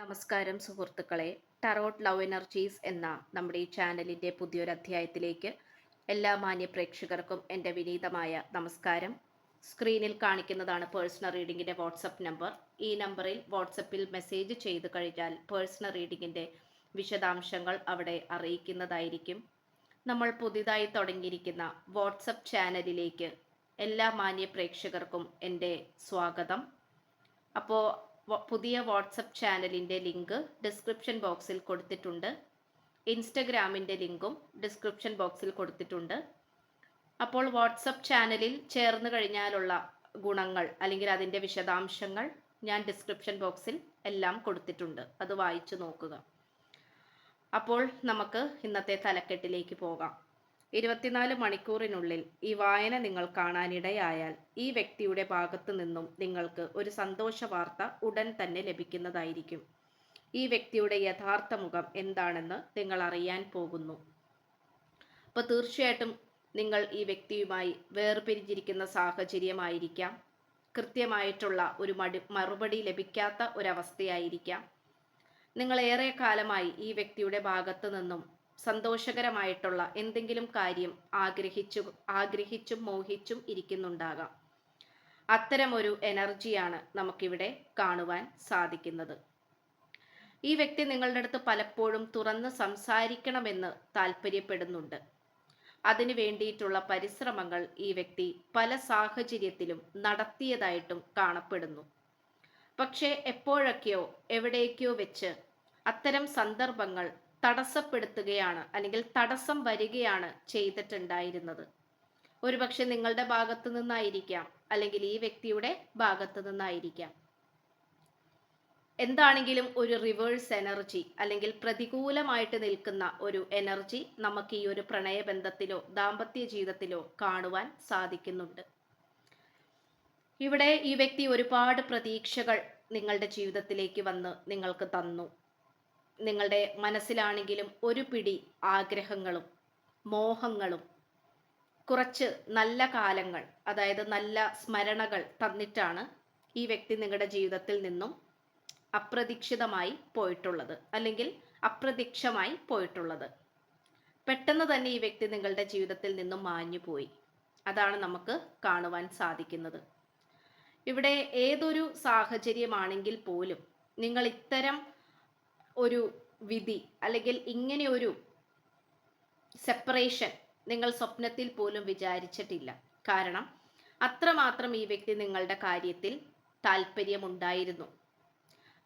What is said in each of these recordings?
നമസ്കാരം സുഹൃത്തുക്കളെ. Tarot love energies എന്ന നമ്മുടെ ഈ ചാനലിന്റെ പുതിയൊരു അധ്യായത്തിലേക്ക് എല്ലാ മാന്യ പ്രേക്ഷകർക്കും എന്റെ വിനീതമായ നമസ്കാരം. സ്ക്രീനിൽ കാണിക്കുന്നതാണ് പേഴ്സണൽ റീഡിങ്ങിന്റെ വാട്സപ്പ് നമ്പർ ഈ നമ്പറിൽ വാട്സപ്പിൽ മെസ്സേജ് ചെയ്ത് കഴിഞ്ഞാൽ പേഴ്സണൽ റീഡിങ്ങിന്റെ വിശദാംശങ്ങൾ അവിടെ അറിയിക്കുന്നതായിരിക്കും. നമ്മൾ പുതിയതായി തുടങ്ങിയിരിക്കുന്ന വാട്സപ്പ് ചാനലിലേക്ക് എല്ലാ മാന്യ പ്രേക്ഷകർക്കും എന്റെ സ്വാഗതം. അപ്പോൾ പുതിയ വാട്സപ്പ് ചാനലിന്റെ ലിങ്ക് ഡിസ്ക്രിപ്ഷൻ ബോക്സിൽ കൊടുത്തിട്ടുണ്ട്. ഇൻസ്റ്റഗ്രാമിന്റെ ലിങ്കും ഡിസ്ക്രിപ്ഷൻ ബോക്സിൽ കൊടുത്തിട്ടുണ്ട്. അപ്പോൾ വാട്സപ്പ് ചാനലിൽ ചേർന്ന് കഴിഞ്ഞാലുള്ള ഗുണങ്ങൾ അല്ലെങ്കിൽ അതിന്റെ വിശദാംശങ്ങൾ ഞാൻ ഡിസ്ക്രിപ്ഷൻ ബോക്സിൽ എല്ലാം കൊടുത്തിട്ടുണ്ട്. അത് വായിച്ചു നോക്കുക. അപ്പോൾ നമുക്ക് ഇന്നത്തെ തലക്കെട്ടിലേക്ക് പോകാം. ഇരുപത്തിനാല് മണിക്കൂറിനുള്ളിൽ ഈ വായന നിങ്ങൾ കാണാനിടയായാൽ ഈ വ്യക്തിയുടെ ഭാഗത്തു നിന്നും നിങ്ങൾക്ക് ഒരു സന്തോഷ വാർത്ത ഉടൻ തന്നെ ലഭിക്കുന്നതായിരിക്കും. ഈ വ്യക്തിയുടെ യഥാർത്ഥ മുഖം എന്താണെന്ന് നിങ്ങൾ അറിയാൻ പോകുന്നു. അപ്പോൾ തീർച്ചയായിട്ടും നിങ്ങൾ ഈ വ്യക്തിയുമായി വേർപിരിഞ്ഞിരിക്കുന്ന സാഹചര്യമായിരിക്കാം. കൃത്യമായിട്ടുള്ള ഒരു മടി മറുപടി ലഭിക്കാത്ത ഒരവസ്ഥയായിരിക്കാം. നിങ്ങൾ ഏറെ കാലമായി ഈ വ്യക്തിയുടെ ഭാഗത്തു നിന്നും സന്തോഷകരമായിട്ടുള്ള എന്തെങ്കിലും കാര്യം ആഗ്രഹിച്ചു ആഗ്രഹിച്ചും മോഹിച്ചും ഇരിക്കുന്നുണ്ടാകാം. അത്തരമൊരു എനർജിയാണ് നമുക്കിവിടെ കാണുവാൻ സാധിക്കുന്നത്. ഈ വ്യക്തി നിങ്ങളുടെ അടുത്ത് പലപ്പോഴും തുറന്ന് സംസാരിക്കണമെന്ന് താല്പര്യപ്പെടുന്നുണ്ട്. അതിനു വേണ്ടിയിട്ടുള്ള പരിശ്രമങ്ങൾ ഈ വ്യക്തി പല സാഹചര്യത്തിലും നടത്തിയതായിട്ടും കാണപ്പെടുന്നു. പക്ഷേ എപ്പോഴൊക്കെയോ എവിടേക്കോ വെച്ച് അത്തരം സന്ദർഭങ്ങൾ തടസ്സപ്പെടുത്തുകയാണ് അല്ലെങ്കിൽ തടസ്സം വരികയാണ് ചെയ്തിട്ടുണ്ടായിരുന്നത്. ഒരുപക്ഷെ നിങ്ങളുടെ ഭാഗത്ത് നിന്നായിരിക്കാം അല്ലെങ്കിൽ ഈ വ്യക്തിയുടെ ഭാഗത്ത് നിന്നായിരിക്കാം. എന്താണെങ്കിലും ഒരു റിവേഴ്സ് എനർജി അല്ലെങ്കിൽ പ്രതികൂലമായിട്ട് നിൽക്കുന്ന ഒരു എനർജി നമുക്ക് ഈ ഒരു പ്രണയബന്ധത്തിലോ ദാമ്പത്യ ജീവിതത്തിലോ കാണുവാൻ സാധിക്കുന്നുണ്ട്. ഇവിടെ ഈ വ്യക്തി ഒരുപാട് പ്രതീക്ഷകൾ നിങ്ങളുടെ ജീവിതത്തിലേക്ക് വന്ന് നിങ്ങൾക്ക് തന്നു. നിങ്ങളുടെ മനസ്സിലാണെങ്കിലും ഒരു പിടി ആഗ്രഹങ്ങളും മോഹങ്ങളും കുറച്ച് നല്ല കാലങ്ങൾ അതായത് നല്ല സ്മരണകൾ തന്നിട്ടാണ് ഈ വ്യക്തി നിങ്ങളുടെ ജീവിതത്തിൽ നിന്നും അപ്രതീക്ഷിതമായി പോയിട്ടുള്ളത് അല്ലെങ്കിൽ അപ്രത്യക്ഷമായി പോയിട്ടുള്ളത്. പെട്ടെന്ന് തന്നെ ഈ വ്യക്തി നിങ്ങളുടെ ജീവിതത്തിൽ നിന്നും മാഞ്ഞു പോയി അതാണ് നമുക്ക് കാണുവാൻ സാധിക്കുന്നത്. ഇവിടെ ഏതൊരു സാഹചര്യമാണെങ്കിൽ പോലും നിങ്ങൾ ഇത്തരം ഒരു വിധി അല്ലെങ്കിൽ ഇങ്ങനെ ഒരു സെപ്പറേഷൻ നിങ്ങൾ സ്വപ്നത്തിൽ പോലും വിചാരിച്ചിട്ടില്ല. കാരണം അത്രമാത്രം ഈ വ്യക്തി നിങ്ങളുടെ കാര്യത്തിൽ താല്പര്യമുണ്ടായിരുന്നു.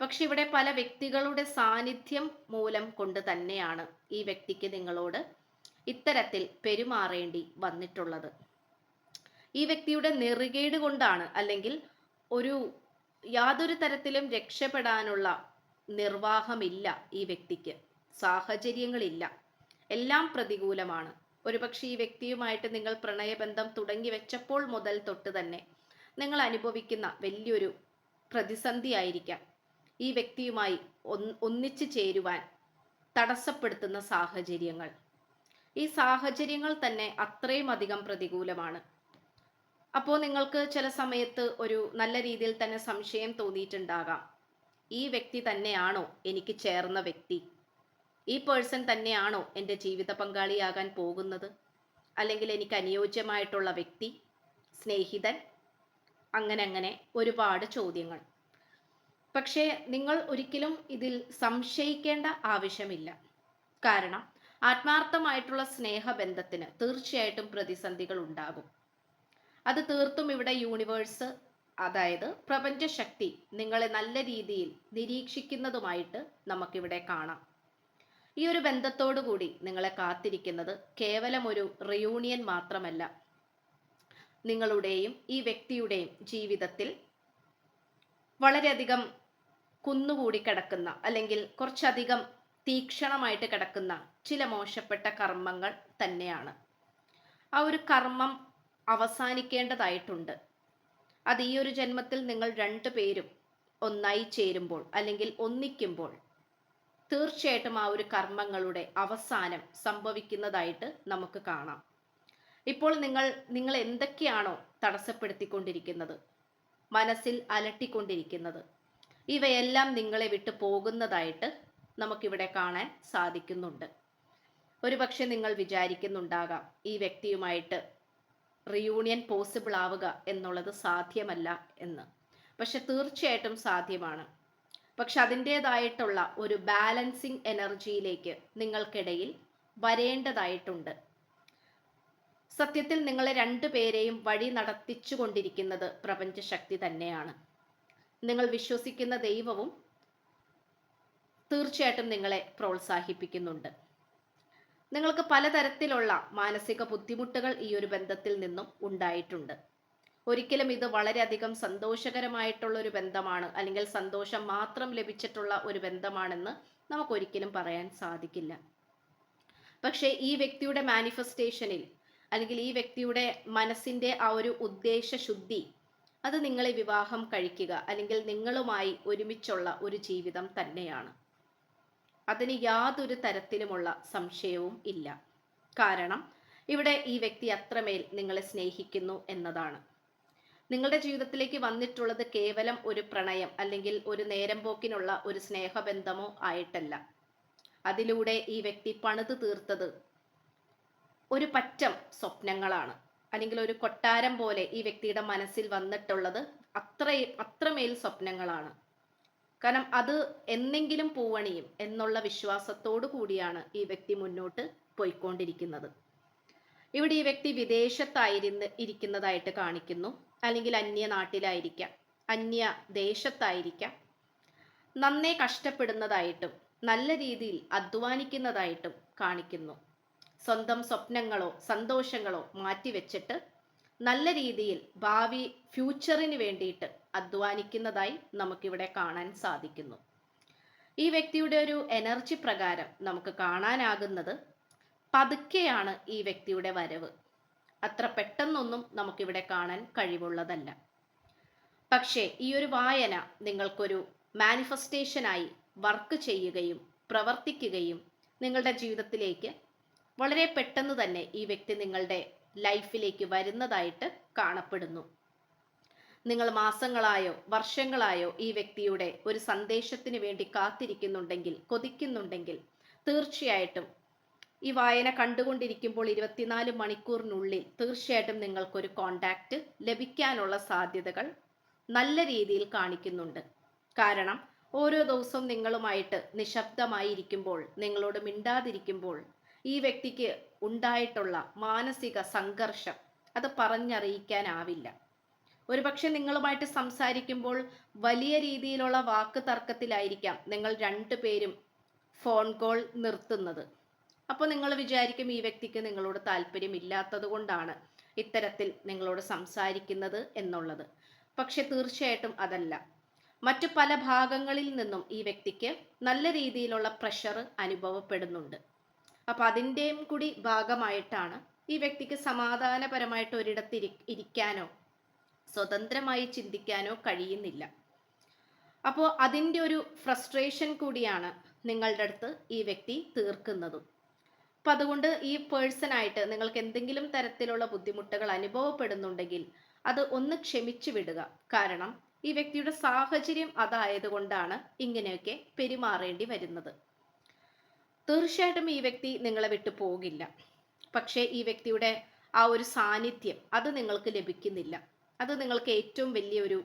പക്ഷെ ഇവിടെ പല വ്യക്തികളുടെ സാന്നിധ്യം മൂലം കൊണ്ട് തന്നെയാണ് ഈ വ്യക്തിക്ക് നിങ്ങളോട് ഇത്തരത്തിൽ പെരുമാറേണ്ടി വന്നിട്ടുള്ളത്. ഈ വ്യക്തിയുടെ നെറുകേട് കൊണ്ടാണ് അല്ലെങ്കിൽ ഒരു യാതൊരു തരത്തിലും രക്ഷപ്പെടാനുള്ള നിർവാഹമില്ല ഈ വ്യക്തിക്ക്. സാഹചര്യങ്ങളില്ല. എല്ലാം പ്രതികൂലമാണ്. ഒരുപക്ഷെ ഈ വ്യക്തിയുമായിട്ട് നിങ്ങൾ പ്രണയബന്ധം തുടങ്ങി വെച്ചപ്പോൾ മുതൽ തൊട്ട് തന്നെ നിങ്ങൾ അനുഭവിക്കുന്ന വലിയൊരു പ്രതിസന്ധി ആയിരിക്കാം. ഈ വ്യക്തിയുമായി ഒന്നിച്ച് ചേരുവാൻ തടസ്സപ്പെടുത്തുന്ന സാഹചര്യങ്ങൾ. ഈ സാഹചര്യങ്ങൾ തന്നെ അത്രയും അധികം പ്രതികൂലമാണ്. അപ്പോൾ നിങ്ങൾക്ക് ചില സമയത്ത് ഒരു നല്ല രീതിയിൽ തന്നെ സംശയം തോന്നിയിട്ടുണ്ടാകാം. ഈ വ്യക്തി തന്നെയാണോ എനിക്ക് ചേർന്ന വ്യക്തി? ഈ പേഴ്സൺ തന്നെയാണോ എന്റെ ജീവിത പങ്കാളിയാകാൻ പോകുന്നത്? അല്ലെങ്കിൽ എനിക്ക് അനുയോജ്യമായിട്ടുള്ള വ്യക്തി സ്നേഹിതൻ? അങ്ങനെ അങ്ങനെ ഒരുപാട് ചോദ്യങ്ങൾ. പക്ഷേ നിങ്ങൾ ഒരിക്കലും ഇതിൽ സംശയിക്കേണ്ട ആവശ്യമില്ല. കാരണം ആത്മാർത്ഥമായിട്ടുള്ള സ്നേഹബന്ധത്തിന് തീർച്ചയായിട്ടും പ്രതിസന്ധികൾ ഉണ്ടാകും. അത് തീർത്തും ഇവിടെ യൂണിവേഴ്സ് അതായത് പ്രപഞ്ചശക്തി നിങ്ങളെ നല്ല രീതിയിൽ നിരീക്ഷിക്കുന്നതുമായിട്ട് നമുക്കിവിടെ കാണാം. ഈ ഒരു ബന്ധത്തോടു കൂടി നിങ്ങളെ കാത്തിരിക്കുന്നത് കേവലം ഒരു റിയൂണിയൻ മാത്രമല്ല. നിങ്ങളുടെയും ഈ വ്യക്തിയുടെയും ജീവിതത്തിൽ വളരെയധികം കുന്നുകൂടി കിടക്കുന്ന അല്ലെങ്കിൽ കുറച്ചധികം തീക്ഷണമായിട്ട് കിടക്കുന്ന ചില മോശപ്പെട്ട കർമ്മങ്ങൾ തന്നെയാണ്. ആ ഒരു കർമ്മം അവസാനിക്കേണ്ടതായിട്ടുണ്ട്. അത് ഈ ഒരു ജന്മത്തിൽ നിങ്ങൾ രണ്ടു പേരും ഒന്നായി ചേരുമ്പോൾ അല്ലെങ്കിൽ ഒന്നിക്കുമ്പോൾ തീർച്ചയായിട്ടും ആ ഒരു കർമ്മങ്ങളുടെ അവസാനം സംഭവിക്കുന്നതായിട്ട് നമുക്ക് കാണാം. ഇപ്പോൾ നിങ്ങൾ നിങ്ങൾ എന്തൊക്കെയാണോ തടസ്സപ്പെടുത്തിക്കൊണ്ടിരിക്കുന്നത്? മനസ്സിൽ അലട്ടിക്കൊണ്ടിരിക്കുന്നത്. ഇവയെല്ലാം നിങ്ങളെ വിട്ട് പോകുന്നതായിട്ട് നമുക്കിവിടെ കാണാൻ സാധിക്കുന്നുണ്ട്. ഒരുപക്ഷെ നിങ്ങൾ വിചാരിക്കുന്നുണ്ടാകാം ഈ വ്യക്തിയുമായിട്ട് റിയൂണിയൻ പോസിബിൾ ആവുക എന്നുള്ളത് സാധ്യമല്ല എന്ന്. പക്ഷെ തീർച്ചയായിട്ടും സാധ്യമാണ്. പക്ഷെ അതിന്റെതായിട്ടുള്ള ഒരു ബാലൻസിങ് എനർജിയിലേക്ക് നിങ്ങൾക്കിടയിൽ വരേണ്ടതായിട്ടുണ്ട്. സത്യത്തിൽ നിങ്ങളെ രണ്ടുപേരെയും വഴി നടത്തിച്ചു കൊണ്ടിരിക്കുന്നത് പ്രപഞ്ചശക്തി തന്നെയാണ്. നിങ്ങൾ വിശ്വസിക്കുന്ന ദൈവവും തീർച്ചയായിട്ടും നിങ്ങളെ പ്രോത്സാഹിപ്പിക്കുന്നുണ്ട്. നിങ്ങൾക്ക് പലതരത്തിലുള്ള മാനസിക ബുദ്ധിമുട്ടുകൾ ഈ ഒരു ബന്ധത്തിൽ നിന്നും ഉണ്ടായിട്ടുണ്ട്. ഒരിക്കലും ഇത് വളരെയധികം സന്തോഷകരമായിട്ടുള്ള ഒരു ബന്ധമാണ് അല്ലെങ്കിൽ സന്തോഷം മാത്രം ലഭിച്ചിട്ടുള്ള ഒരു ബന്ധമാണെന്ന് നമുക്ക് ഒരിക്കലും പറയാൻ സാധിക്കില്ല. പക്ഷേ ഈ വ്യക്തിയുടെ മാനിഫെസ്റ്റേഷനിൽ അല്ലെങ്കിൽ ഈ വ്യക്തിയുടെ മനസ്സിന്റെ ആ ഒരു ഉദ്ദേശ ശുദ്ധി അത് നിങ്ങളെ വിവാഹം കഴിക്കുക അല്ലെങ്കിൽ നിങ്ങളുമായി ഒരുമിച്ചുള്ള ഒരു ജീവിതം തന്നെയാണ്. അതിന് യാതൊരു തരത്തിലുമുള്ള സംശയവും ഇല്ല. കാരണം ഇവിടെ ഈ വ്യക്തി അത്രമേൽ നിങ്ങളെ സ്നേഹിക്കുന്നു എന്നതാണ്. നിങ്ങളുടെ ജീവിതത്തിലേക്ക് വന്നിട്ടുള്ളത് കേവലം ഒരു പ്രണയം അല്ലെങ്കിൽ ഒരു നേരം പോക്കിനുള്ള ഒരു സ്നേഹബന്ധമോ ആയിട്ടല്ല. അതിലൂടെ ഈ വ്യക്തി പണിത് തീർത്തത് ഒരു പറ്റം സ്വപ്നങ്ങളാണ്. അല്ലെങ്കിൽ ഒരു കൊട്ടാരം പോലെ ഈ വ്യക്തിയുടെ മനസ്സിൽ വന്നിട്ടുള്ളത് അത്രയും അത്രമേൽ സ്വപ്നങ്ങളാണ്. കാരണം അത് എന്നെങ്കിലും പൂവണിയും എന്നുള്ള വിശ്വാസത്തോടു കൂടിയാണ് ഈ വ്യക്തി മുന്നോട്ട് പോയിക്കൊണ്ടിരിക്കുന്നത്. ഇവിടെ ഈ വ്യക്തി വിദേശത്തായിരുന്ന് ഇരിക്കുന്നതായിട്ട് കാണിക്കുന്നു. അല്ലെങ്കിൽ അന്യ നാട്ടിലായിരിക്കാം അന്യ ദേശത്തായിരിക്കാം. നന്നേ കഷ്ടപ്പെടുന്നതായിട്ടും നല്ല രീതിയിൽ അധ്വാനിക്കുന്നതായിട്ടും കാണിക്കുന്നു. സ്വന്തം സ്വപ്നങ്ങളോ സന്തോഷങ്ങളോ മാറ്റിവെച്ചിട്ട് നല്ല രീതിയിൽ ഭാവി ഫ്യൂച്ചറിന് വേണ്ടിയിട്ട് അധ്വാനിക്കുന്നതായി നമുക്കിവിടെ കാണാൻ സാധിക്കുന്നു. ഈ വ്യക്തിയുടെ ഒരു എനർജി പ്രകാരം നമുക്ക് കാണാനാകുന്നത് പതുക്കെയാണ് ഈ വ്യക്തിയുടെ വരവ്. അത്ര പെട്ടെന്നൊന്നും നമുക്കിവിടെ കാണാൻ കഴിവുള്ളതല്ല. പക്ഷേ ഈ ഒരു വായന നിങ്ങൾക്കൊരു മാനിഫെസ്റ്റേഷനായി വർക്ക് ചെയ്യുകയും പ്രവർത്തിക്കുകയും നിങ്ങളുടെ ജീവിതത്തിലേക്ക് വളരെ പെട്ടെന്ന് തന്നെ ഈ വ്യക്തി നിങ്ങളുടെ ലൈഫിലേക്ക് വരുന്നതായിട്ട് കാണപ്പെടുന്നു. നിങ്ങൾ മാസങ്ങളായോ വർഷങ്ങളായോ ഈ വ്യക്തിയുടെ ഒരു സന്ദേശത്തിന് വേണ്ടി കാത്തിരിക്കുന്നുണ്ടെങ്കിൽ കൊതിക്കുന്നുണ്ടെങ്കിൽ തീർച്ചയായിട്ടും ഈ വായന കണ്ടുകൊണ്ടിരിക്കുമ്പോൾ ഇരുപത്തിനാല് മണിക്കൂറിനുള്ളിൽ തീർച്ചയായിട്ടും നിങ്ങൾക്കൊരു കോണ്ടാക്റ്റ് ലഭിക്കാനുള്ള സാധ്യതകൾ നല്ല രീതിയിൽ കാണിക്കുന്നുണ്ട്. കാരണം ഓരോ ദിവസവും നിങ്ങളുമായിട്ട് നിശബ്ദമായിരിക്കുമ്പോൾ നിങ്ങളോട് മിണ്ടാതിരിക്കുമ്പോൾ ഈ വ്യക്തിക്ക് ഉണ്ടായിട്ടുള്ള മാനസിക സംഘർഷം അത് പറഞ്ഞറിയിക്കാനാവില്ല. ഒരുപക്ഷെ നിങ്ങളുമായിട്ട് സംസാരിക്കുമ്പോൾ വലിയ രീതിയിലുള്ള വാക്ക് തർക്കത്തിലായിരിക്കാം നിങ്ങൾ രണ്ടു പേരും ഫോൺ കോൾ നിർത്തുന്നത്. അപ്പോൾ നിങ്ങൾ വിചാരിക്കും ഈ വ്യക്തിക്ക് നിങ്ങളോട് താല്പര്യമില്ലാത്തത് കൊണ്ടാണ് ഇത്തരത്തിൽ നിങ്ങളോട് സംസാരിക്കുന്നത് എന്നുള്ളത്. പക്ഷെ തീർച്ചയായിട്ടും അതല്ല. മറ്റു പല ഭാഗങ്ങളിൽ നിന്നും ഈ വ്യക്തിക്ക് നല്ല രീതിയിലുള്ള പ്രഷർ അനുഭവപ്പെടുന്നുണ്ട്. അപ്പോൾ അതിന്റെയും കൂടി ഭാഗമായിട്ടാണ് ഈ വ്യക്തിക്ക് സമാധാനപരമായിട്ട് ഒരിടത്ത് ഇരിക്കാനോ സ്വതന്ത്രമായി ചിന്തിക്കാനോ കഴിയുന്നില്ല. അപ്പോൾ അതിന്റെ ഒരു ഫ്രസ്ട്രേഷൻ കൂടിയാണ് നിങ്ങളുടെ അടുത്ത് ഈ വ്യക്തി തീർക്കുന്നതും. അപ്പം അതുകൊണ്ട് ഈ പേഴ്സണായിട്ട് നിങ്ങൾക്ക് എന്തെങ്കിലും തരത്തിലുള്ള ബുദ്ധിമുട്ടുകൾ അനുഭവപ്പെടുന്നുണ്ടെങ്കിൽ അത് ഒന്ന് ക്ഷമിച്ചു വിടുക. കാരണം ഈ വ്യക്തിയുടെ സാഹചര്യം അതായതുകൊണ്ടാണ് ഇങ്ങനെയൊക്കെ പെരുമാറേണ്ടി വരുന്നത്. തീർച്ചയായിട്ടും ഈ വ്യക്തി നിങ്ങളെ വിട്ടു പോകില്ല. പക്ഷേ ഈ വ്യക്തിയുടെ ആ ഒരു സാന്നിധ്യം അത് നിങ്ങൾക്ക് ലഭിക്കുന്നില്ല. അത് നിങ്ങൾക്ക് ഏറ്റവും വലിയൊരു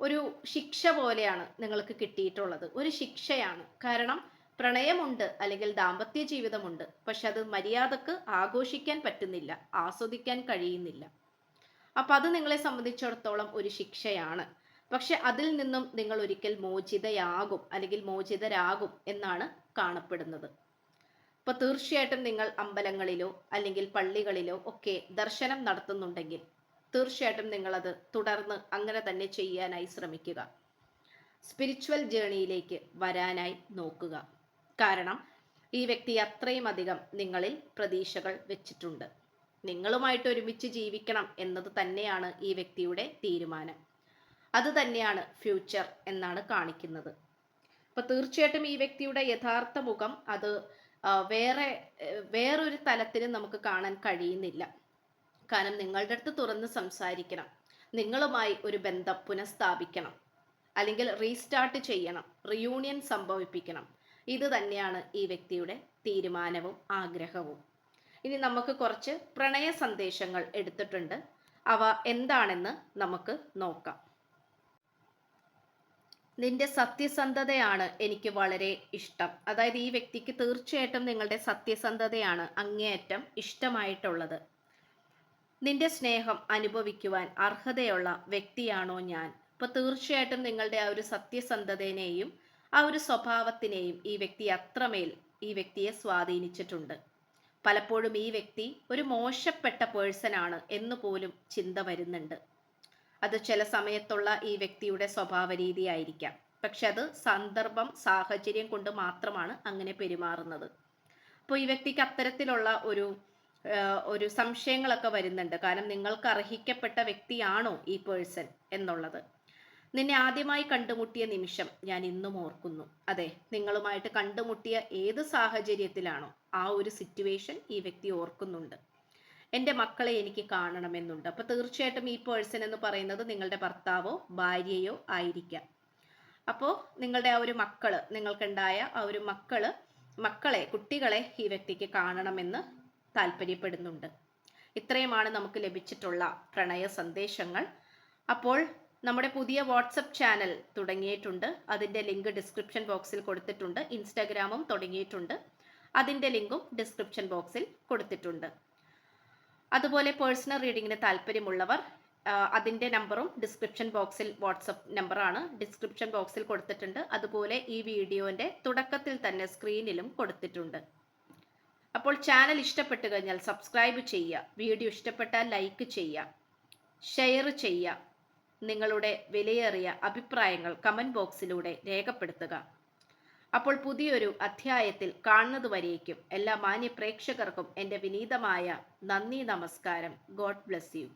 ഒരു ശിക്ഷ പോലെയാണ് നിങ്ങൾക്ക് കിട്ടിയിട്ടുള്ളത്. ഒരു ശിക്ഷയാണ്. കാരണം പ്രണയമുണ്ട് അല്ലെങ്കിൽ ദാമ്പത്യ ജീവിതമുണ്ട്. പക്ഷെ അത് മര്യാദയ്ക്ക് ആഘോഷിക്കാൻ പറ്റുന്നില്ല ആസ്വദിക്കാൻ കഴിയുന്നില്ല. അപ്പം അത് നിങ്ങളെ സംബന്ധിച്ചിടത്തോളം ഒരു ശിക്ഷയാണ്. പക്ഷെ അതിൽ നിന്നും നിങ്ങൾ ഒരിക്കൽ മോചിതയാകും അല്ലെങ്കിൽ മോചിതരാകും എന്നാണ് കാണപ്പെടുന്നത്. അപ്പോൾ തീർച്ചയായിട്ടും നിങ്ങൾ അമ്പലങ്ങളിലോ അല്ലെങ്കിൽ പള്ളികളിലോ ഒക്കെ ദർശനം നടത്തുന്നുണ്ടെങ്കിൽ തീർച്ചയായിട്ടും നിങ്ങളത് തുടർന്ന് അങ്ങനെ തന്നെ ചെയ്യാനായി ശ്രമിക്കുക. സ്പിരിച്വൽ ജേണിയിലേക്ക് വരാനായി നോക്കുക. കാരണം ഈ വ്യക്തി അത്രയും അധികം നിങ്ങളിൽ പ്രതീക്ഷകൾ വെച്ചിട്ടുണ്ട്. നിങ്ങളുമായിട്ട് ഒരുമിച്ച് ജീവിക്കണം എന്നത് തന്നെയാണ് ഈ വ്യക്തിയുടെ തീരുമാനം. അത് തന്നെയാണ് ഫ്യൂച്ചർ എന്നാണ് കാണിക്കുന്നത്. അപ്പോൾ തീർച്ചയായിട്ടും ഈ വ്യക്തിയുടെ യഥാർത്ഥ മുഖം അത് വേറെ വേറൊരു തലത്തിൽ നമുക്ക് കാണാൻ കഴിയുന്നില്ല. കാരണം നിങ്ങളുടെ അടുത്ത് തുറന്ന് സംസാരിക്കണം. നിങ്ങളുമായി ഒരു ബന്ധം പുനഃസ്ഥാപിക്കണം. അല്ലെങ്കിൽ റീസ്റ്റാർട്ട് ചെയ്യണം. റിയൂണിയൻ സംഭവിപ്പിക്കണം. ഇത് തന്നെയാണ് ഈ വ്യക്തിയുടെ തീരുമാനവും ആഗ്രഹവും. ഇനി നമുക്ക് കുറച്ച് പ്രണയ സന്ദേശങ്ങൾ എടുത്തിട്ടുണ്ട്. അവ എന്താണെന്ന് നമുക്ക് നോക്കാം. നിന്റെ സത്യസന്ധതയാണ് എനിക്ക് വളരെ ഇഷ്ടം. അതായത് ഈ വ്യക്തിക്ക് തീർച്ചയായിട്ടും നിങ്ങളുടെ സത്യസന്ധതയാണ് അങ്ങേയറ്റം ഇഷ്ടമായിട്ടുള്ളത്. നിന്റെ സ്നേഹം അനുഭവിക്കുവാൻ അർഹതയുള്ള വ്യക്തിയാണോ ഞാൻ? അപ്പോൾ തീർച്ചയായിട്ടും നിങ്ങളുടെ ആ ഒരു സത്യസന്ധതയെയും ആ ഒരു സ്വഭാവത്തിനെയും ഈ വ്യക്തി അത്രമേൽ ഈ വ്യക്തിയെ സ്വാധീനിച്ചിട്ടുണ്ട്. പലപ്പോഴും ഈ വ്യക്തി ഒരു മോശപ്പെട്ട പേഴ്സൺ ആണ് എന്ന് പോലും ചിന്ത വരുന്നുണ്ട്. അത് ചില സമയത്തുള്ള ഈ വ്യക്തിയുടെ സ്വഭാവ രീതിയായിരിക്കാം പക്ഷെ അത് സന്ദർഭം സാഹചര്യം കൊണ്ട് മാത്രമാണ് അങ്ങനെ പെരുമാറുന്നത്. അപ്പോൾ ഈ വ്യക്തിക്ക് അത്തരത്തിലുള്ള ഒരു ഒരു സംശയങ്ങളൊക്കെ വരുന്നുണ്ട്. കാരണം നിങ്ങൾക്ക് അർഹിക്കപ്പെട്ട വ്യക്തിയാണോ ഈ പേഴ്സൺ എന്നുള്ളത്. നിന്നെ ആദ്യമായി കണ്ടുമുട്ടിയ നിമിഷം ഞാൻ ഇന്നും ഓർക്കുന്നു. അതെ നിങ്ങളുമായിട്ട് കണ്ടുമുട്ടിയ ഏത് സാഹചര്യത്തിലാണോ ആ ഒരു സിറ്റുവേഷൻ ഈ വ്യക്തി ഓർക്കുന്നുണ്ട്. എന്റെ മക്കളെ എനിക്ക് കാണണമെന്നുണ്ട്. അപ്പോൾ തീർച്ചയായിട്ടും ഈ പേഴ്സൺ എന്ന് പറയുന്നത് നിങ്ങളുടെ ഭർത്താവോ ഭാര്യയോ ആയിരിക്കാം. അപ്പോൾ നിങ്ങളുടെ ആ ഒരു മക്കൾ നിങ്ങൾക്കുണ്ടായ ആ ഒരു മക്കൾ മക്കളെ കുട്ടികളെ ഈ വ്യക്തിക്ക് കാണണമെന്ന് താല്പര്യപ്പെടുന്നുണ്ട്. ഇത്രയുമാണ് നമുക്ക് ലഭിച്ചിട്ടുള്ള പ്രണയ സന്ദേശങ്ങൾ. അപ്പോൾ നമ്മുടെ പുതിയ വാട്സപ്പ് ചാനൽ തുടങ്ങിയിട്ടുണ്ട്. അതിന്റെ ലിങ്ക് ഡിസ്ക്രിപ്ഷൻ ബോക്സിൽ കൊടുത്തിട്ടുണ്ട്. ഇൻസ്റ്റാഗ്രാമും തുടങ്ങിയിട്ടുണ്ട്. അതിന്റെ ലിങ്കും ഡിസ്ക്രിപ്ഷൻ ബോക്സിൽ കൊടുത്തിട്ടുണ്ട്. അതുപോലെ പേഴ്സണൽ റീഡിങ്ങിന് താല്പര്യമുള്ളവർ അതിന്റെ നമ്പറും ഡിസ്ക്രിപ്ഷൻ ബോക്സിൽ വാട്സപ്പ് നമ്പറാണ് ഡിസ്ക്രിപ്ഷൻ ബോക്സിൽ കൊടുത്തിട്ടുണ്ട്. അതുപോലെ ഈ വീഡിയോന്റെ തുടക്കത്തിൽ തന്നെ സ്ക്രീനിലും കൊടുത്തിട്ടുണ്ട്. അപ്പോൾ ചാനൽ ഇഷ്ടപ്പെട്ടു കഴിഞ്ഞാൽ സബ്സ്ക്രൈബ് ചെയ്യുക വീഡിയോ ഇഷ്ടപ്പെട്ടാൽ ലൈക്ക് ചെയ്യുക ഷെയർ ചെയ്യുക നിങ്ങളുടെ വിലയേറിയ അഭിപ്രായങ്ങൾ കമന്റ് ബോക്സിലൂടെ രേഖപ്പെടുത്തുക. അപ്പോൾ പുതിയൊരു അധ്യായത്തിൽ കാണുന്നതുവരേക്കും എല്ലാ മാന്യ പ്രേക്ഷകർക്കും എന്റെ വിനീതമായ നന്ദി നമസ്കാരം. God bless you